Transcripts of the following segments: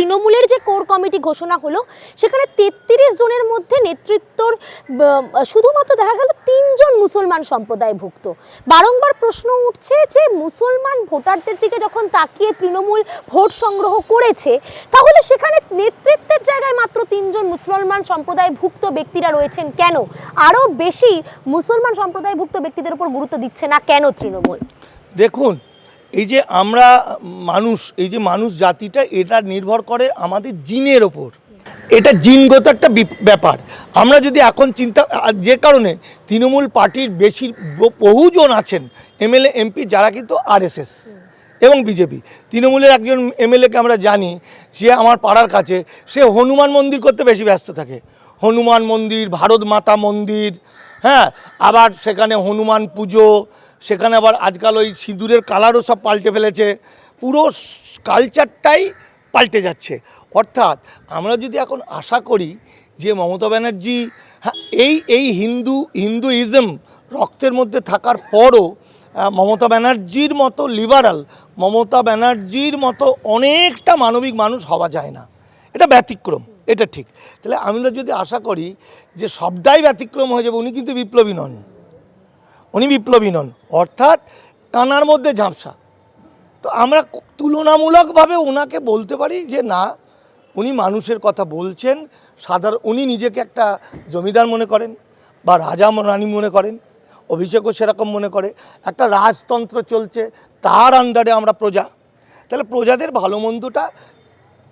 তৃণমূলের যে core committee ঘোষণা হলো, সেখানে তেত্রিশ জনের মধ্যে নেতৃত্বর শুধুমাত্র দেখা গেল তিনজন মুসলমান সম্প্রদায় ভুক্ত বারংবার প্রশ্ন উঠছে যে মুসলমান ভোটারদের দিকে যখন তাকিয়ে তৃণমূল ভোট সংগ্রহ করেছে, তাহলে সেখানে নেতৃত্বের জায়গায় মাত্র তিনজন মুসলমান সম্প্রদায়ভুক্ত ব্যক্তিরা রয়েছেন কেন? আরও বেশি মুসলমান সম্প্রদায়ভুক্ত ব্যক্তিদের উপর গুরুত্ব দিচ্ছে না কেন তৃণমূল? দেখুন এই যে আমরা মানুষ, এই যে মানুষ জাতিটা, এটা নির্ভর করে আমাদের জিনের ওপর। এটা জিনগত একটা ব্যাপার। আমরা যদি এখন চিন্তা যে কারণে তৃণমূল পার্টির বেশি বহুজন আছেন, এমএলএ, এমপি, যারা কিন্তু আরএসএস এবং বিজেপি। তৃণমূলের একজন এমএলএকে আমরা জানি, সে আমার পাড়ার কাছে, সে হনুমান মন্দির করতে বেশি ব্যস্ত থাকে। হনুমান মন্দির, ভারত মাতা মন্দির হ্যাঁ? আবার সেখানে হনুমান পুজো সেখানে আবার আজকাল ওই সিঁদুরের কালারও সব পাল্টে ফেলেছে। পুরো কালচারটাই পাল্টে যাচ্ছে। অর্থাৎ আমরা যদি এখন আশা করি যে মমতা ব্যানার্জি হ্যাঁ এই এই হিন্দু, হিন্দুইজম রক্তের মধ্যে থাকার পরও মমতা ব্যানার্জির মতো লিবারাল মমতা ব্যানার্জির মতো অনেকটা মানবিক মানুষ হওয়া যায় না। এটা ব্যতিক্রম, এটা ঠিক। তাহলে আমরা যদি আশা করি যে সবটাই ব্যতিক্রম হয়ে যাবে, উনি কিন্তু বিপ্লবী নন। উনি বিপ্লবী নন, অর্থাৎ কানার মধ্যে ঝাঁপসা। তো আমরা তুলনামূলকভাবে ওনাকে বলতে পারি যে না, উনি মানুষের কথা বলছেন সাধারণ উনি নিজেকে একটা জমিদার মনে করেন বা রাজা রানী মনে করেন, অভিষেকও সেরকম মনে করে। একটা রাজতন্ত্র চলছে, তার আন্ডারে আমরা প্রজা। তাহলে প্রজাদের ভালো মন্দটা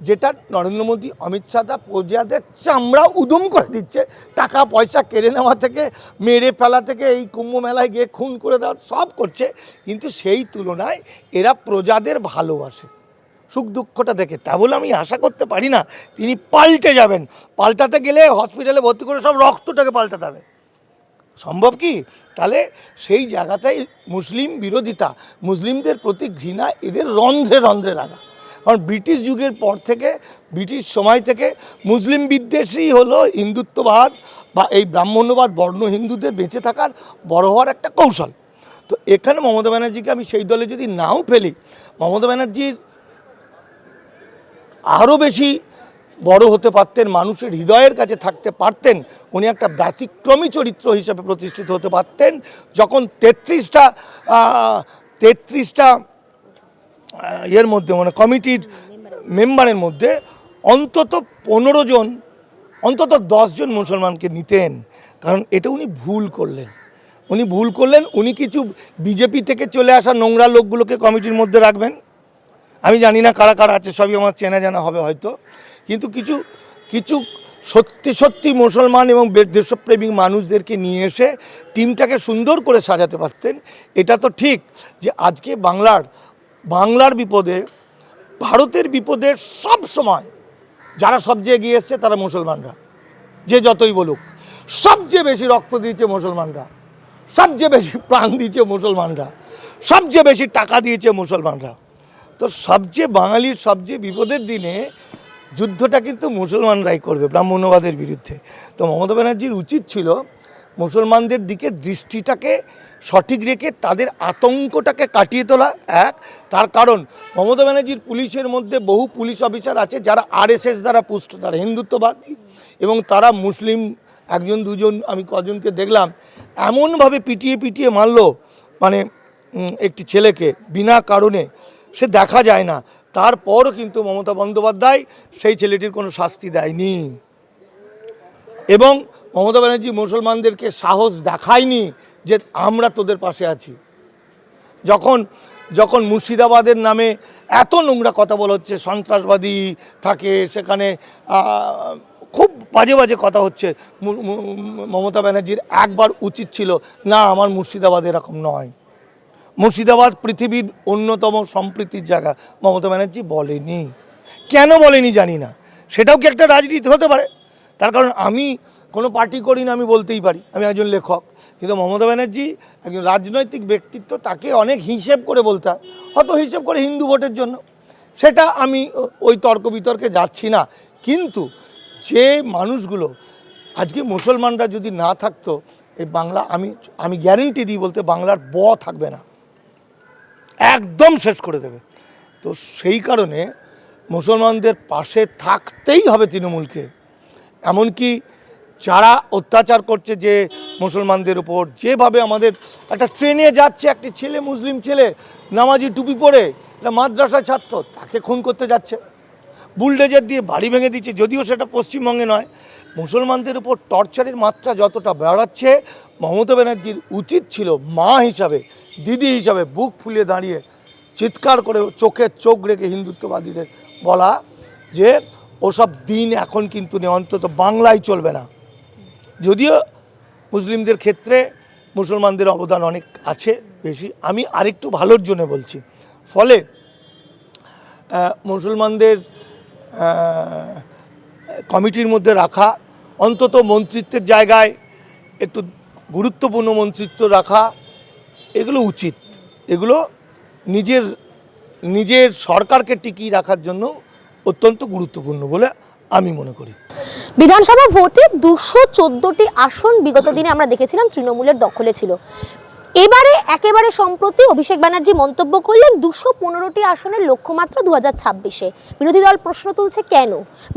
যেটা নরেন্দ্র মোদী, অমিত শাহদা প্রজাদের চামড়া উদম করে দিচ্ছে, টাকা পয়সা কেড়ে নেওয়া থেকে, মেরে ফেলা থেকে, এই কুম্ভ মেলায় গিয়ে খুন করে দেওয়া সব করছে, কিন্তু সেই তুলনায় এরা প্রজাদের ভালোবাসে। সুখ দুঃখটা দেখে তা বলে আমি আশা করতে পারি না, তিনি পাল্টে যাবেন। পাল্টাতে গেলে হসপিটালে ভর্তি করে সব রক্তটাকে পাল্টাতে হবে। সম্ভব কি? তাহলে সেই জায়গাটাই মুসলিম বিরোধিতা, মুসলিমদের প্রতি ঘৃণা, এদের রন্ধ্রে রন্ধ্রে লাগা। কারণ ব্রিটিশ যুগের পর থেকে, ব্রিটিশ সময় থেকে মুসলিম বিদ্বেষই হলো হিন্দুত্ববাদ বা এই ব্রাহ্মণ্যবাদ, বর্ণ হিন্দুদের বেঁচে থাকার বড় হওয়ার একটা কৌশল। তো এখানে মমতা ব্যানার্জিকে আমি সেই দলে যদি নাও ফেলি, মমতা ব্যানার্জির আরও বেশি বড় হতে পারতেন, মানুষের হৃদয়ের কাছে থাকতে পারতেন, উনি একটা ব্যতিক্রমী চরিত্র হিসেবে প্রতিষ্ঠিত হতে পারতেন, যখন তেত্রিশটা তেত্রিশটা ইয়ের মধ্যে মানে কমিটির মেম্বারের মধ্যে অন্তত পনেরো জন, অন্তত জন মুসলমানকে নিতেন। কারণ এটা উনি ভুল করলেন। উনি ভুল করলেন, উনি কিছু বিজেপি থেকে চলে আসা নোংরা লোকগুলোকে কমিটির মধ্যে রাখবেন। আমি জানি না কারা কারা আছে, সবই আমার চেনা জানা হবে হয়তো। কিন্তু কিছু কিছু সত্যি সত্যি মুসলমান এবং দেশপ্রেমিক মানুষদেরকে নিয়ে এসে টিমটাকে সুন্দর করে সাজাতে পারতেন। এটা তো ঠিক যে আজকে বাংলার বাংলার বিপদে, ভারতের বিপদে সব সময় যারা সবচেয়ে এগিয়ে এসছে তারা মুসলমানরা, যে যতই বলুক। সবচেয়ে বেশি রক্ত দিয়েছে মুসলমানরা সবচেয়ে বেশি প্রাণ দিয়েছে মুসলমানরা সবচেয়ে বেশি টাকা দিয়েছে মুসলমানরা। তো সবচেয়ে বাঙালির সবচেয়ে বিপদের দিনে যুদ্ধটা কিন্তু মুসলমানরাই করবে ব্রাহ্মণ্যবাদের বিরুদ্ধে। তো মমতা ব্যানার্জির উচিত ছিল মুসলমানদের দিকে দৃষ্টিটাকে সঠিক রেখে তাদের আতঙ্কটাকে কাটিয়ে তোলা, এক। তার কারণ, মমতা ব্যানার্জির পুলিশের মধ্যে বহু পুলিশ অফিসার আছে যারা আরএসএস দ্বারা পুষ্ট, তারা হিন্দুত্ববাদী এবং তারা মুসলিম, একজন, দুজন, আমি কজনকে দেখলাম, এমনভাবে পিটিয়ে পিটিয়ে মারলো মানে একটি ছেলেকে বিনা কারণে। সে দেখা যায় না। তারপরও কিন্তু মমতা বন্দ্যোপাধ্যায় সেই ছেলেটির কোনো শাস্তি দেয়নি। এবং মমতা ব্যানার্জি মুসলমানদেরকে সাহস দেখায়নি যে আমরা তোদের পাশে আছি। যখন যখন মুর্শিদাবাদের নামে এত নোংরা কথা বলা হচ্ছে, সন্ত্রাসবাদী থাকে, সেখানে খুব বাজে বাজে কথা হচ্ছে। মমতা ব্যানার্জির একবার উচিত ছিল, না, আমার মুর্শিদাবাদ এরকম নয়। মুর্শিদাবাদ পৃথিবীর অন্যতম সম্প্রীতির জায়গা। মমতা ব্যানার্জি বলেনি। কেন বলেনি জানি না। সেটাও কি একটা রাজনীতি হতে পারে? তার কারণ আমি কোনো পার্টি করি না, আমি বলতেই পারি। আমি একজন লেখক। কিন্তু মমতা ব্যানার্জি একজন রাজনৈতিক ব্যক্তিত্ব, তাকে অনেক হিসেব করে বলতে হয়। হয়তো হিসেব করে হিন্দু ভোটের জন্য। সেটা আমি ওই তর্ক বিতর্কে যাচ্ছি না। কিন্তু যে মানুষগুলো, আজকে মুসলমানরা যদি না থাকতো, এই বাংলা আমি আমি গ্যারেন্টি দিই বলতে বাংলার ব থাকবে না। একদম শেষ করে দেবে। তো সেই কারণে মুসলমানদের পাশে থাকতেই হবে তৃণমূলকে। এমনকি যারা অত্যাচার করছে যে মুসলমানদের উপর, যেভাবে আমাদের একটা ট্রেনে যাচ্ছে একটি ছেলে, মুসলিম ছেলে, নামাজি টুপি পরে, একটা মাদ্রাসা ছাত্র, তাকে খুন করতে যাচ্ছে। বুলডেজার দিয়ে বাড়ি ভেঙে দিচ্ছে, যদিও সেটা পশ্চিমবঙ্গে নয়। মুসলমানদের উপর টর্চারের মাত্রা যতটা বেড়াচ্ছে, মমতা ব্যানার্জির উচিত ছিল মা হিসাবে, দিদি হিসাবে বুক ফুলিয়ে দাঁড়িয়ে চিৎকার করে চোখে চোখ রেখে হিন্দুত্ববাদীদের বলা যে, ওসব দিন এখন কিন্তু নেই অন্তত বাংলায় চলবে না। যদিও মুসলিমদের ক্ষেত্রে মুসলমানদের অবদান অনেক আছে, বেশি। আমি আরেকটু ভালোর জন্য বলছি। ফলে মুসলমানদের কমিটির মধ্যে রাখা, অন্তত মন্ত্রিত্বের জায়গায় একটু গুরুত্বপূর্ণ মন্ত্রিত্ব রাখা, এগুলো উচিত। এগুলো নিজের নিজের সরকারকে টিকিয়ে রাখার জন্য অত্যন্ত গুরুত্বপূর্ণ বলে আমি মনে করি। বিধানসভা ভোটে দুশো চোদ্দটি আসন বিগত দিনে আমরা দেখেছিলাম তৃণমূলের দখলে ছিল। এবারে একেবারে সম্প্রতি অভিষেক ব্যানার্জি মন্তব্য করলেন দুশো পনেরোটি আসনের লক্ষ্যমাত্র দু হাজার ছাব্বিশে। বিরোধী দল প্রশ্ন তুলছে কেন?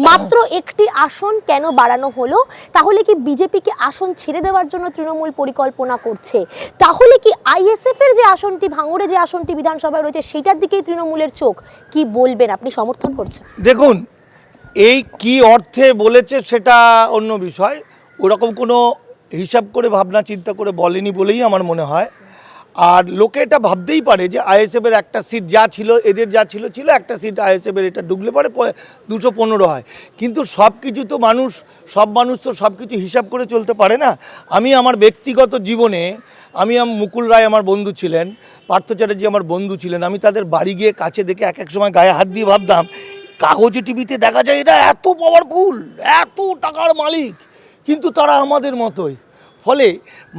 মাত্র একটি আসন কেন বাড়ানো হলো? তাহলে কি বিজেপিকে আসন ছেড়ে দেওয়ার জন্য তৃণমূল পরিকল্পনা করছে? তাহলে কি আইএসএফ এর যে আসনটি ভাঙড়ে যে আসনটি বিধানসভায় রয়েছে সেটার দিকেই তৃণমূলের চোখ? কি বলবেন? আপনি সমর্থন করছেন? দেখুন এই কি অর্থে বলেছে সেটা অন্য বিষয়। ওরকম কোনো হিসাব করে, ভাবনা চিন্তা করে বলেনি বলেই আমার মনে হয়। আর লোকে এটা ভাবতেই পারে যে আইএসএফের একটা সিট যা ছিল, এদের যা ছিল ছিল একটা সিট আইএসএফের এটা ঢুকলে পারে দুশো পনেরো হয়। কিন্তু সব কিছু তো মানুষ, সব মানুষ তো সব কিছু হিসাব করে চলতে পারে না। আমি আমার ব্যক্তিগত জীবনে আম- মুকুল রায় আমার বন্ধু ছিলেন, পার্থ চ্যাটার্জি আমার বন্ধু ছিলেন, আমি তাদের বাড়ি গিয়ে কাছে দেখে এক এক সময় গায়ে হাত দিয়ে ভাবতাম কাগজে টিভিতে দেখা যায় এরা এত পাওয়ারফুল এত টাকার মালিক, কিন্তু তারা আমাদের মতোই। ফলে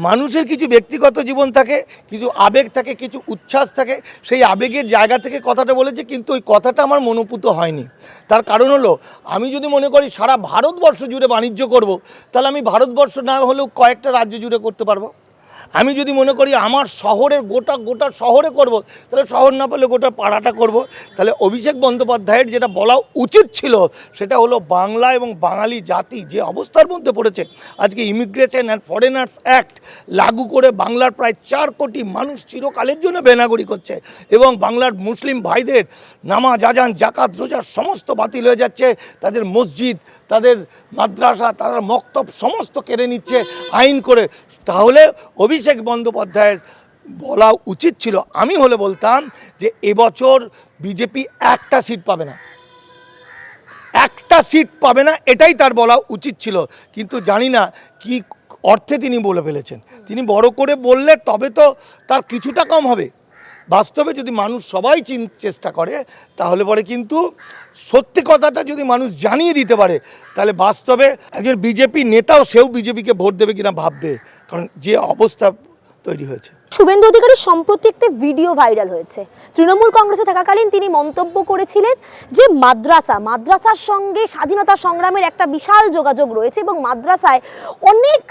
মানুষের কিছু ব্যক্তিগত জীবন থাকে, কিছু আবেগ থাকে, কিছু উচ্ছ্বাস থাকে, সেই আবেগের জায়গা থেকে কথাটা বলেছে, কিন্তু ওই কথাটা আমার মনোপুত হয়নি। তার কারণ হলো, আমি যদি মনে করি সারা ভারতবর্ষ জুড়ে বাণিজ্য করব, তাহলে আমি ভারতবর্ষ না হলেও কয়েকটা রাজ্য জুড়ে করতে পারব। আমি যদি মনে করি আমার শহরের গোটা গোটা শহরে করব, তাহলে শহর না পেলে গোটা পাড়াটা করব। তাহলে অভিষেক বন্দ্যোপাধ্যায়ের যেটা বলা উচিত ছিল, সেটা হলো বাংলা এবং বাঙালি জাতি যে অবস্থার মধ্যে পড়েছে, আজকে ইমিগ্রেশন অ্যান্ড ফরেনার্স অ্যাক্ট লাগু করে বাংলার প্রায় চার কোটি মানুষ চিরকালের জন্য বেনাগরি করছে এবং বাংলার মুসলিম ভাইদের নামাজ, আজান জাকাত রোজা সমস্ত বাতিল হয়ে যাচ্ছে। তাদের মসজিদ, তাদের মাদ্রাসা, তারা মক্তব সমস্ত কেড়ে নিচ্ছে আইন করে। তাহলে অভিষেক বন্দ্যোপাধ্যায়ের বলা উচিত ছিল, আমি হলে বলতাম যে এবছর বিজেপি একটা সিট পাবে না। একটা সিট পাবে না, এটাই তার বলা উচিত ছিল। কিন্তু জানি না কি অর্থে তিনি বলে ফেলেছেন। তিনি বড় করে বললে তবে তো তার কিছুটা কম হবে। বাস্তবে যদি মানুষ সবাই চিন চেষ্টা করে, তাহলে পরে কিন্তু সত্যি কথাটা যদি মানুষ জানিয়ে দিতে পারে, তাহলে বাস্তবে একজন বিজেপি নেতাও সেও বিজেপিকে ভোট দেবে কিনা ভাববে। কারণ যে অবস্থা তৈরি হয়েছে। শুভেন্দু অধিকারী সম্প্রতি একটা ভিডিও ভাইরাল হয়েছে। তৃণমূল কংগ্রেসে থাকাকালীন তিনি মন্তব্য করেছিলেন যে মাদ্রাসা, মাদ্রাসার সঙ্গে স্বাধীনতা সংগ্রামের একটা বিশাল যোগাযোগ রয়েছে এবং মাদ্রাসায় অনেক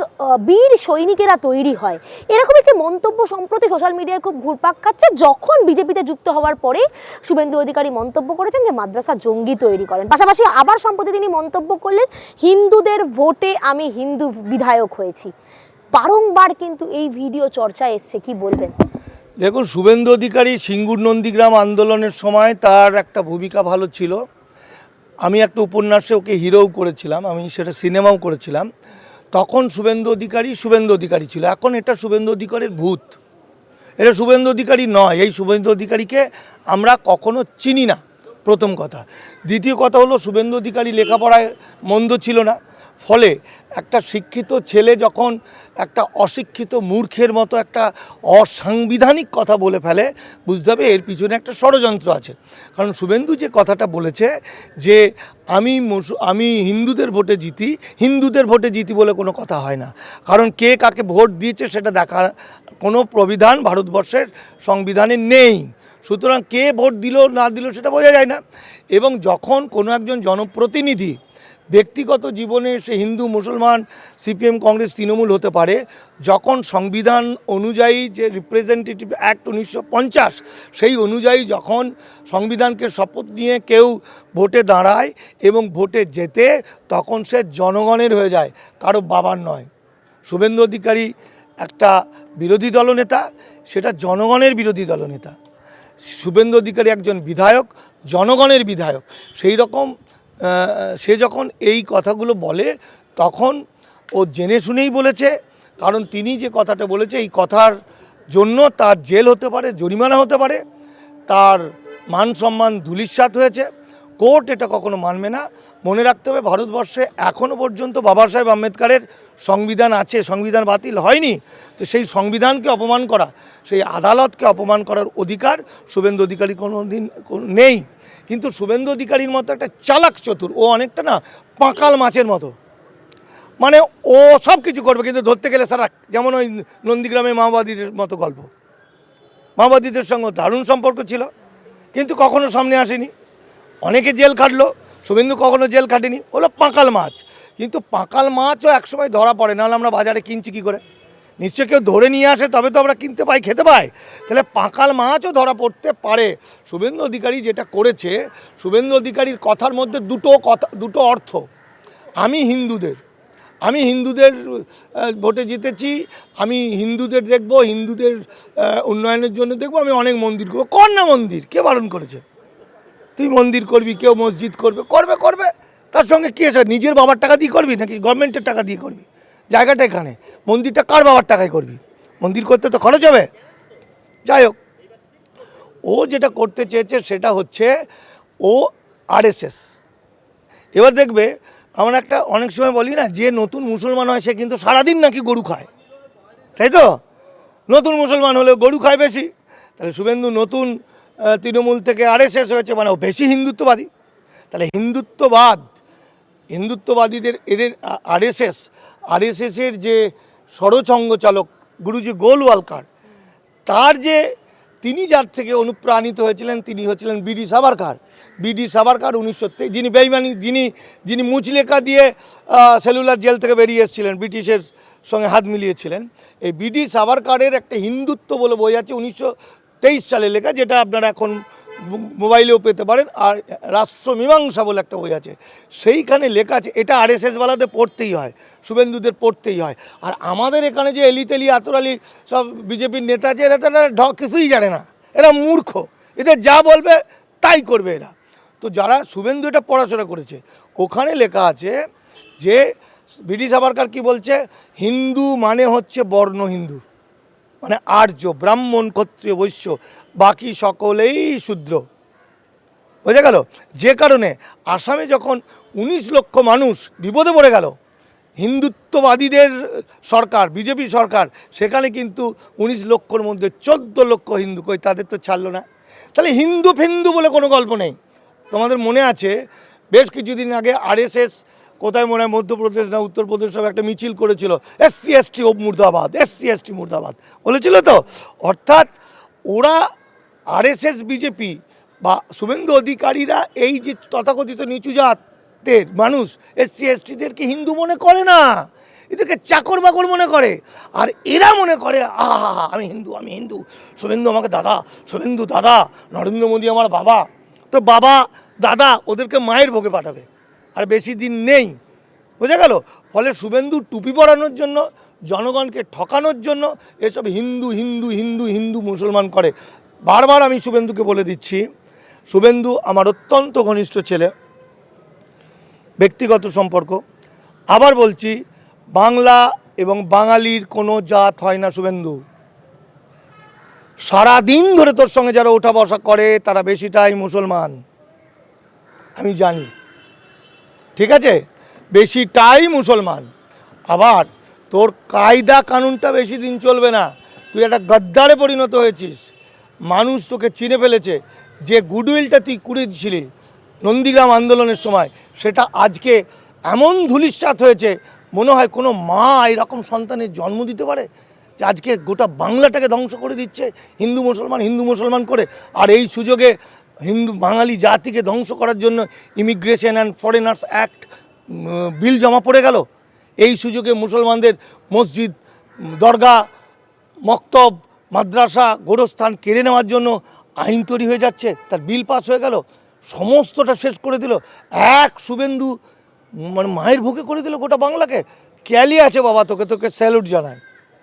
বীর সৈনিকেরা তৈরি হয়। এরকম একটি মন্তব্য সম্প্রতি সোশ্যাল মিডিয়ায় খুব ঘুরপাক খাচ্ছে। যখন বিজেপিতে যুক্ত হওয়ার পরে শুভেন্দু অধিকারী মন্তব্য করেছেন যে মাদ্রাসা জঙ্গি তৈরি করেন। পাশাপাশি আবার সম্প্রতি তিনি মন্তব্য করলেন, হিন্দুদের ভোটে আমি হিন্দু বিধায়ক হয়েছি। বারংবার কিন্তু এই ভিডিও চর্চায় এসছে, কি বলবেন? দেখুন, শুভেন্দু অধিকারী সিঙ্গুর নন্দীগ্রাম আন্দোলনের সময় তার একটা ভূমিকা ভালো ছিল। আমি একটা উপন্যাসে ওকে হিরোও করেছিলাম, আমি সেটা সিনেমাও করেছিলাম। তখন শুভেন্দু অধিকারী শুভেন্দু অধিকারী ছিল, এখন এটা শুভেন্দু অধিকারীর ভূত। এটা শুভেন্দু অধিকারী নয়, এই শুভেন্দু অধিকারীকে আমরা কখনো চিনি না, প্রথম কথা। দ্বিতীয় কথা হলো, শুভেন্দু অধিকারী লেখাপড়ায় মন্দ ছিল না ফলে একটা শিক্ষিত ছেলে যখন একটা অশিক্ষিত মূর্খের মতো একটা অসাংবিধানিক কথা বলে ফেলে, বুঝতে হবে এর পিছনে একটা ষড়যন্ত্র আছে। কারণ শুভেন্দু যে কথাটা বলেছে যে, আমি আমি হিন্দুদের ভোটে জিতি, হিন্দুদের ভোটে জিতি বলে কোনো কথা হয় না। কারণ কে কাকে ভোট দিয়েছে সেটা দেখা, কোনো প্রবিধান ভারতবর্ষের সংবিধানে নেই। সুতরাং কে ভোট দিল না দিল সেটা বোঝা যায় না। এবং যখন কোনো একজন জনপ্রতিনিধি ব্যক্তিগত জীবনে সে হিন্দু, মুসলমান, সিপিএম, কংগ্রেস, তৃণমূল হতে পারে, যখন সংবিধান অনুযায়ী যে রিপ্রেজেন্টেটিভ অ্যাক্ট উনিশশো পঞ্চাশ, সেই অনুযায়ী যখন সংবিধানকে শপথ নিয়ে কেউ ভোটে দাঁড়ায় এবং ভোটে যেতে তখন সে জনগণের হয়ে যায়, কারও বাবার নয়। শুভেন্দু অধিকারী একটা বিরোধী দলনেতা, সেটা জনগণের বিরোধী দলনেতা। শুভেন্দু অধিকারী একজন বিধায়ক, জনগণের বিধায়ক। সেই রকম সে যখন এই কথাগুলো বলে, তখন ও জেনে শুনেই বলেছে, কারণ তিনি যে কথাটা বলেছে, এই কথার জন্য তার জেল হতে পারে, জরিমানা হতে পারে, তার মান সম্মান ধুলিস্বাত হয়েছে। কোর্ট এটা কখনো মানবে না। মনে রাখতে হবে, ভারতবর্ষে এখনও পর্যন্ত বাবা সাহেব আম্বেদকারের সংবিধান আছে, সংবিধান বাতিল হয়নি। তো সেই সংবিধানকে অপমান করা, সেই আদালতকে অপমান করার অধিকার শুভেন্দু অধিকারী কোনো দিন নেই। কিন্তু শুভেন্দু অধিকারীর মতো একটা চালাক চতুর, ও অনেকটা না পাঁকাল মাছের মতো। মানে ও সব কিছু করবে, কিন্তু ধরতে গেলে সারা যেমন ওই নন্দীগ্রামে মাওবাদীদের মতো গল্প। মাওবাদীদের সঙ্গে দারুণ সম্পর্ক ছিল, কিন্তু কখনো সামনে আসেনি। অনেকে জেল খাটলো, শুভেন্দু কখনো জেল কাটেনি হলো পাঁকাল মাছ। কিন্তু পাঁকাল মাছও একসময় ধরা পড়ে, নাহলে আমরা বাজারে কিনছি কী করে? নিশ্চয় কেউ ধরে নিয়ে আসে, তবে তো আমরা কিনতে পাই, খেতে পাই। তাহলে পাঁকাল মাছও ধরা পড়তে পারে। শুভেন্দু অধিকারী যেটা করেছে, শুভেন্দু অধিকারীর কথার মধ্যে দুটো কথা, দুটো অর্থ। আমি হিন্দুদের আমি হিন্দুদের ভোটে জিতেছি, আমি হিন্দুদের দেখব, হিন্দুদের উন্নয়নের জন্য দেখব, আমি অনেক মন্দির করব। কর না মন্দির, কে বারণ করেছে? তুই মন্দির করবি, কেউ মসজিদ করবে করবে করবে। তার সঙ্গে কী আছে? নিজের বাবার টাকা দিয়ে করবি নাকি গভর্নমেন্টের টাকা দিয়ে করবি? জায়গাটা এখানে। মন্দিরটা কার বাবার টাকায় করবি? মন্দির করতে তো খরচ হবে। যাই হোক, ও যেটা করতে চেয়েছে সেটা হচ্ছে ও আরএসএস। এবার দেখবে, আমরা একটা অনেক সময় বলি না, যে নতুন মুসলমান হয় সে কিন্তু সারাদিন নাকি গরু খায়। তাই তো? নতুন মুসলমান হলেও গরু খায় বেশি। তাহলে শুভেন্দু নতুন তৃণমূল থেকে আরএসএস হয়েছে মানে ও বেশি হিন্দুত্ববাদী। তাহলে হিন্দুত্ববাদ, হিন্দুত্ববাদীদের, এদের আরএসএস আরএসএসের যে ষড়চঙ্গ চালক গুরুজি গোলওয়ালকার, তার যে তিনি যার থেকে অনুপ্রাণিত হয়েছিলেন, তিনি হচ্ছিলেন বিডি সাভারকার। বিডি সাভারকার উনিশশো যিনি বেইমানি, যিনি যিনি মুচলেখা দিয়ে সেলুলার জেল থেকে বেরিয়ে এসেছিলেন, ব্রিটিশের সঙ্গে হাত মিলিয়েছিলেন। এই বিডি সাভারকারের একটা হিন্দুত্ব বলে বই আছে উনিশশো তেইশ সালে লেখা, যেটা আপনারা এখন মোবাইলেও পেতে পারেন, আর রাষ্ট্রমীমাংসা বলে একটা বই আছে। সেইখানে লেখা আছে, এটা আরএসএস বালাদের পড়তেই হয়, শুভেন্দুদের পড়তেই হয়। আর আমাদের এখানে যে এলিতেলি আতরালি সব বিজেপির নেতা আছে, এরা তারা ঢ- কিছুই জানে না। এরা মূর্খ। এদের যা বলবে তাই করবে এরা। তো যারা শুভেন্দু এটা পড়াশোনা করেছে, ওখানে লেখা আছে যে, ব্রিটিশ সাভারকার কি বলছে? হিন্দু মানে হচ্ছে বর্ণ হিন্দু। মানে আর্য, ব্রাহ্মণ, ক্ষত্রিয়, বৈশ্য, বাকি সকলেই শূদ্র। বোঝা গেল? যে কারণে আসামে যখন উনিশ লক্ষ মানুষ বিপদে পড়ে গেল, হিন্দুত্ববাদীদের সরকার, বিজেপি সরকার, সেখানে কিন্তু উনিশ লক্ষর মধ্যে চোদ্দ লক্ষ হিন্দু, কই তাদের তো ছাড়লো না। তাহলে হিন্দু ফিন্দু বলে কোনো গল্প নেই। তোমাদের মনে আছে, বেশ কিছুদিন আগে আরএসএস কোথায় মনে হয় মধ্যপ্রদেশ না উত্তরপ্রদেশ সব একটা মিছিল করেছিল? এসসি, এসটি, ও মুর্দাবাদ এস এসসি, এসটি, মুর্দাবাদ। বলেছিল তো? অর্থাৎ ওরা আরএসএস, বিজেপি বা শুভেন্দু অধিকারীরা এই যে তথাকথিত নিচু জাতের মানুষ, এসসি, এসটিদেরকে হিন্দু মনে করে না। এদেরকে চাকর বাকর মনে করে। আর এরা মনে করে আহা, আমি হিন্দু আমি হিন্দু। শুভেন্দু আমাকে দাদা, শুভেন্দু দাদা, নরেন্দ্র মোদী আমার বাবা। তো বাবা, দাদা, ওদেরকে মায়ের ভোগে পাঠাবে। আর বেশি দিন নেই। বোঝা গেল? ফলে শুভেন্দু টুপি পরানোর জন্য, জনগণকে ঠকানোর জন্য এসব হিন্দু হিন্দু হিন্দু হিন্দু মুসলমান করে। বারবার আমি শুভেন্দুকে বলে দিচ্ছি, শুভেন্দু আমার অত্যন্ত ঘনিষ্ঠ ছেলে, ব্যক্তিগত সম্পর্ক। আবার বলছি, বাংলা এবং বাঙালির কোনো জাত হয় না শুভেন্দু। সারা দিন ধরে তোর সঙ্গে যারা ওঠা বসা করে, তারা বেশিটাই মুসলমান। আমি জানি। ঠিক আছে? বেশিটাই মুসলমান। আবার তোর কায়দা কানুনটা বেশি দিন চলবে না। তুই একটা গদ্দারে পরিণত হয়েছিস। মানুষ তোকে চিনে ফেলেছে। যে গুডউইলটা তুই কুড়েছিলি নন্দীগ্রাম আন্দোলনের সময়, সেটা আজকে এমন ধূলিসাৎ হয়েছে, মনে হয় কোনো মা এরকম সন্তানের জন্ম দিতে পারে, যে আজকে গোটা বাংলাটাকে ধ্বংস করে দিচ্ছে, হিন্দু মুসলমান হিন্দু মুসলমান করে। আর এই সুযোগে হিন্দু বাঙালি জাতিকে ধ্বংস করার জন্য immigration and foreigners act bill জমা পড়ে গেল। এই সুযোগে মুসলমানদের মসজিদ, দরগা, মক্তব, মাদ্রাসা, গোরস্থান কেড়ে নেওয়ার জন্য আইন তৈরি হয়ে যাচ্ছে। তার বিল পাস হয়ে গেল। সমস্তটা শেষ করে দিল। এক শুভেন্দু মানে মায়ের ভুকে করে দিল গোটা বাংলাকে। ক্যালি আছে বাবা তোকে তোকে স্যালুট জানায়।